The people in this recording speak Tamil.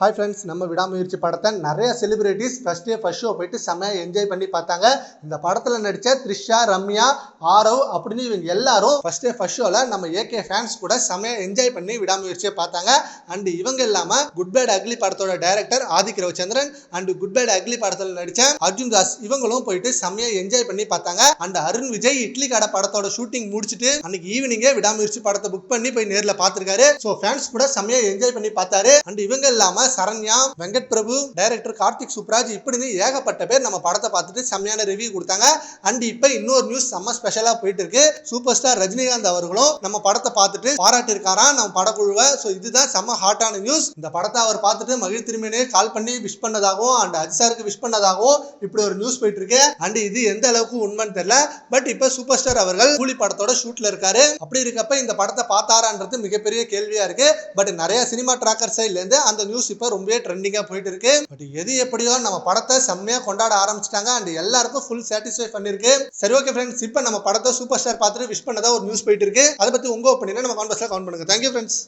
ஹாய் ஃப்ரெண்ட்ஸ் நம்ம விடாமுயற்சி படத்தை நிறைய celebrities first day first show போயிட்டு செம்மையாக என்ஜாய் பண்ணி பார்த்தாங்க. இந்த படத்தில் நடித்த த்ரிஷா ரம்யா ஆரவ் அப்படின்னு இவங்க எல்லாரும் ஃபர்ஸ்ட் டே ஃபஸ்ட் ஷோவில் நம்ம ஏகே ஃபேன்ஸ் கூட செம்மையாக என்ஜாய் பண்ணி விடாமுயற்சியை பார்த்தாங்க. அண்ட் இவங்க இல்லாமல் குட் பேட் அக்லி படத்தோட director Adhik Ravichandran and good bad ugly படத்தில் நடித்த அர்ஜுன் தாஸ் இவங்களும் போயிட்டு செம்மையாக என்ஜாய் பண்ணி பார்த்தாங்க. அண்ட் அருண் விஜய் இட்லி கடை படத்தோட ஷூட்டிங் முடிச்சுட்டு அன்னைக்கு ஈவினிங்கே விடாமுயற்சி படத்தை புக் பண்ணி போய் நேரில் பார்த்துருக்காரு. ஸோ ஃபேன்ஸ் கூட செம்மையாக என்ஜாய் பண்ணி பார்த்தாரு. அண்ட் இவங்க இல்லாமல் சரண்யா வெங்கட் பிரபு டைரக்டர் கார்த்திக் சுப்ராஜ் இப்படின்னு ஏகப்பட்ட பேர் நம்ம படத்தை பார்த்துட்டு செம்மையான ரிவ்யூ கொடுத்தாங்க. அண்ட் இப்போ இன்னொரு நியூஸ் செம்ம ஸ்பெஷலா போயிட்டு இருக்கு சூப்பர் ஸ்டார் ரஜினிகாந்த் அவர்களும் நம்ம படத்தை பார்த்துட்டு பாராட்டியிருக்காராம் நம்ம படக்குழுவை. ஸோ இதுதான் செம்ம ஹாட்டான நியூஸ் இந்த படத்தை அவர் பார்த்துட்டு மகிழ் திருமணே கால் பண்ணி விஷ் பண்ணதாகவும் அண்ட் அஜிசாருக்கு விஷ் பண்ணதாகவும் இப்படி ஒரு நியூஸ் போயிட்டு இருக்கு அண்ட் இது எந்த அளவுக்கு உண்மைன்னு தெரியல. பட் இப்போ சூப்பர் ஸ்டார் அவர்கள் கூலி படத்தோட ஷூட்ல இருக்காரு. அப்படி இருக்கப்ப இந்த படத்தை பார்த்தாரான்றது மிகப்பெரிய கேள்வியா இருக்கு. பட் நிறைய சினிமா டிராக்கர் சைட்ல இருந்து அந்த நியூஸ் இப்போ ரொம்பவே ட்ரெண்டிங்காக போயிட்டு இருக்கு பட் எது எப்படியோ நம்ம படத்தை செம்மையா கொண்டாட ஆரம்பிச்சிட்டாங்க. அண்ட் எல்லாருக்கும் ஃபுல் சாட்டிஸ்ஃபை பண்ணிருக்கு. சரி ஓகே ஃப்ரெண்ட்ஸ் இப்போ நம்ம படத்தை சூப்பர் ஸ்டார் பார்த்துட்டு விஷ் பண்ணதா ஒரு நியூஸ் போயிட்டு இருக்கு அதை பற்றி உங்க ஒப்பீனியன் நம்ம கான்வர்ஸ்ல கவுண்ட் பண்ணுங்க. Thank you friends